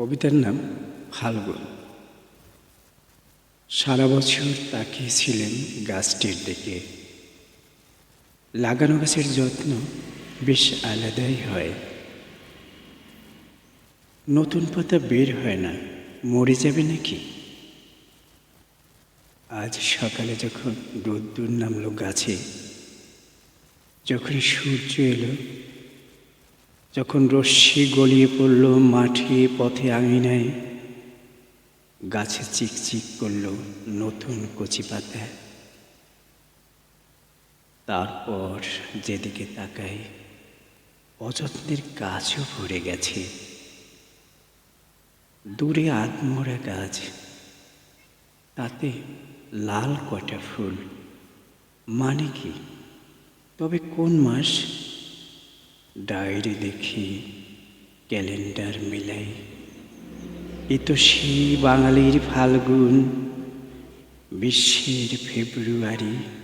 কবিতার নাম ফাল্গুন সারা বছর তাকিয়েছিলেন গাছটির দিকে। লাগানো গাছের যত্ন বেশ আলাদাই হয়। নতুন পাতা বের হয় না, মরে যাবে নাকি? আজ সকালে যখন রোদ্দুর নামলো গাছে, যখন সূর্য এলো যখন রশ্মি গলিয়ে পড়ল, মাঠে পথে আঙিনায় গাছে চিকচিক করল নতুন কচি পাতায় তারপর যেদিকে তাকাই, অযত্নের গাছও ভরে গেছে। দূরে আধমরা গাছ, তাতে লাল কটা ফুল। মানে কি? তবে কোন মাস? ডায়েরি দেখি ক্যালেন্ডার মিলাই। এ তো সেই বাঙালির ফাল্গুন বিশ্বের ফেব্রুয়ারি।